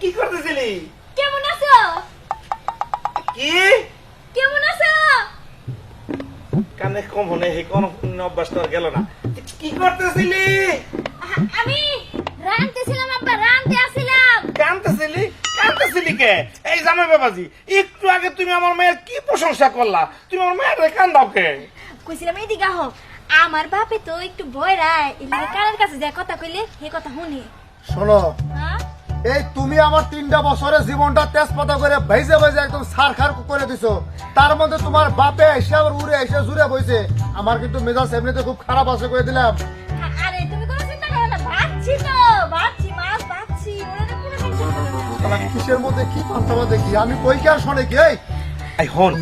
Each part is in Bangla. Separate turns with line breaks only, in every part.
কি করতেছিলি?
কেমন আছো?
কি?
কেমন আছো?
কানে কম হলে হে কোন অভ্যাসটা আর গেল না। কি করতেছিলি?
আমি রানতেছিলাম আব্বা রানতে আসছিলাম।
কানতেছিলি কানতেছিলি কে? এই জামাই বাবাজি একটু আগে তুমি আমার মেয়ের কি প্রশংসা করলা? তুমি আমার মেয়ের কান্দাও কে?
কইছিলাম এইদিকে হোক আমার বাপে তো একটু ভয় রায় এলাকা কারের কাছে যা কথা কইলে হে কথা শুনি।
শোনো
হ্যাঁ?
এই তুমি আমার তিনটা বছরের জীবনটা তেজপাতা করে ভেজে ভেজে একদম সারখার করে দিছো। তার মধ্যে তোমার বাপে এসে আবার উড়ে এসে জুড়ে বইছে। আমার কিন্তু মেজাজ এমনিতে খুব খারাপ আছে করে দিলাম।
আরে তুমি কোনো চিন্তা করো না ভাবছি তো ভাবছি মাছ ভাবছি ওরা তো কোনো টেনশন করো না।
শালা কিসের মধ্যে কি পান্তাবা দেখি? আমি কই কি আর শোনে কি এই?
এই হন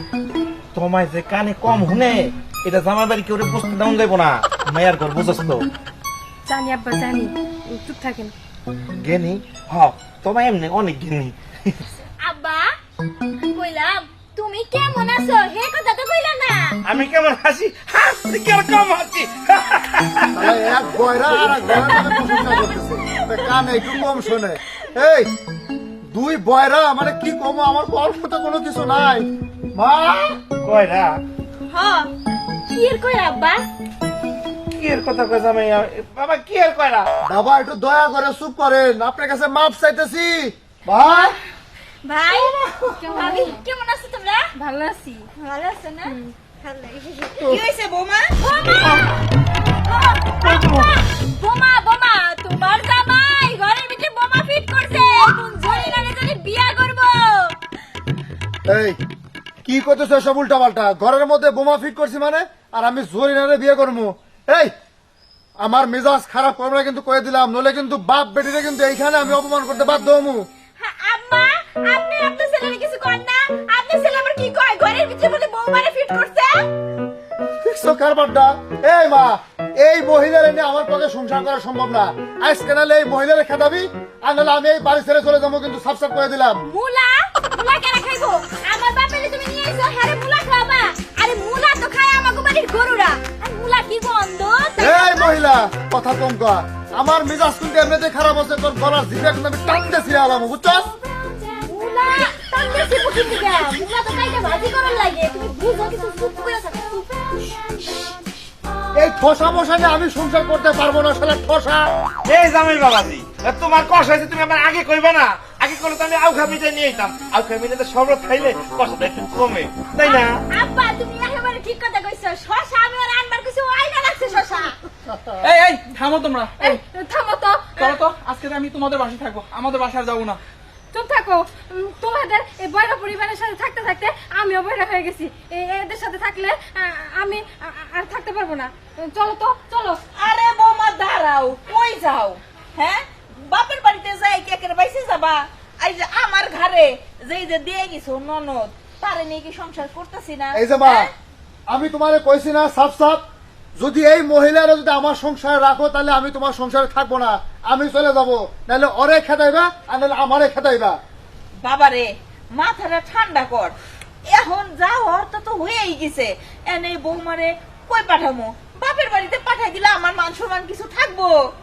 তোমায় যে কানে কম শুনে এটা জামাই বাড়ি কেউ দাম যাইব না? মেয়ের ঘর বুঝছ তো?
জানি আব্বা জানি। চুপ থাকেন।
জ্ঞানী হ তোমায় এমনি অনেক জ্ঞানী
আব্বা কইলাম তুমি কেমন আছো? হে কথা তো কইলা না।
আমি কেমন হাসি হাসি কেমন কম হাসি।
এক গয়রা আর এক মধ্যে প্রশংসা করতেছে। তা কানে একটু কম শোনে। এই দুই বয়রা মানে কি কম? আমার অল্প তো কোনো কিছু নাই। মা?
কয়রা?
হ কি এর কই আব্বা?
কি এর কথা কয় জামাই বাবা কি এর কয়রা
বাবা একটু দয়া করে চুপ করেন। আপনার কাছে মাপ চাইতেছি। ভাই?
ভাই ভাবি কেমন আছো? তোমরা?
ভালো আছি।
ভালো আছো না?
কি হয়েছে বৌমা?
বোমা? বোমা তোমার জামাই ঘরের ভিতরে বোমা ফিট করছে। কোন জানি বিয়া করব।
এই কি করতেছ সব উল্টা পাল্টা ঘরের মধ্যে বোমা ফিট করছি মানে? আর আমি জরিনারে বিয়ে করব এই আমার মেজাজ খারাপ করব কিন্তু কয়ে দিলাম নলে কিন্তু বাপ বেটিরে কিন্তু এইখানে আমি অপমান করতে বাধ্য হমু।
হ্যাঁ, আম্মা আপনি আপনার ছেলের কিছু কর না। আপনার ছেলে আমার কি কয়? ঘরের ভিতরে বলে বোমারে ফিট করছে?
দেখছ কারবারটা? এই মা এই মহিলার এনে আমার পক্ষে সংসার করা সম্ভব না। আজকে এই মহিলারে খেদাবি আর নাহলে আমি এই বাড়ি ছেড়ে চলে যাব কিন্তু সাফ সাফ করে দিলাম।
মুলা মুলা কেন
কথা কম আমার মেজাজ কিন্তু এমনিতে খারাপ আছে তোর গলার জিভে কিন্তু আমি টানতে ছিঁড়ে আলাম বুঝছস?
তো।
এই ঠোসা মশা নিয়ে আমি সংসার করতে পারব না শালা ঠোসা।
এই জামাই বাবাজি তোমার কষ হয়েছে তুমি আমার আগে কইবা না। আগে করলে তো আমি আউখা মিটাই নিয়ে যেতাম আউখা মিটাতে শরবত খাইলে কষ্টটা একটু কমে তাই না?
আব্বা তুমি একেবারে ঠিক কথা কইছো শশা আমি আর আনবার কিছু আইনা লাগছে শশা
এই এই থামো তোমরা।
থামো তো।
চলো তো আজকে আমি তোমাদের বাসায় থাকব আমাদের বাসায় যাব না।
চুপ থাকো। তোমাদের এই বয়রা পরিবারের সাথে থাকতে থাকতে আমিও বয়রা হয়ে গেছি। এদের সাথে থাকলে আমি আর থাকতে পারব না। চলো তো চলো।
আরে বৌমা দাঁড়াও কই যাও? হ্যাঁ? বাপের বাড়িতে যাই কে কে বাইসে যাবা? এই যে আমার ঘরে যেই যে দিয়ে গেছো ননদ তারে নিয়ে কি সংসার করতেছি না?
এই যে মা
হ্যাঁ?
আমি তোমারে কইছি না সাফ সাফ। যদি এই মহিলারা যদি আমার সংসারে রাখো, তাহলে আমি তোমার সংসারে থাকব না। আমি চলে যাব। নাহলে ওরে খেতাইবা আর নাহলে আমারে বাবা
রে মাথাটা ঠান্ডা কর। এখন যা হওয়ার তো হয়েই গেছে। এনে বৌমারে কই পাঠামো? বাপের বাড়িতে পাঠাই দিলে আমার মান সম্মান কিছু থাকব?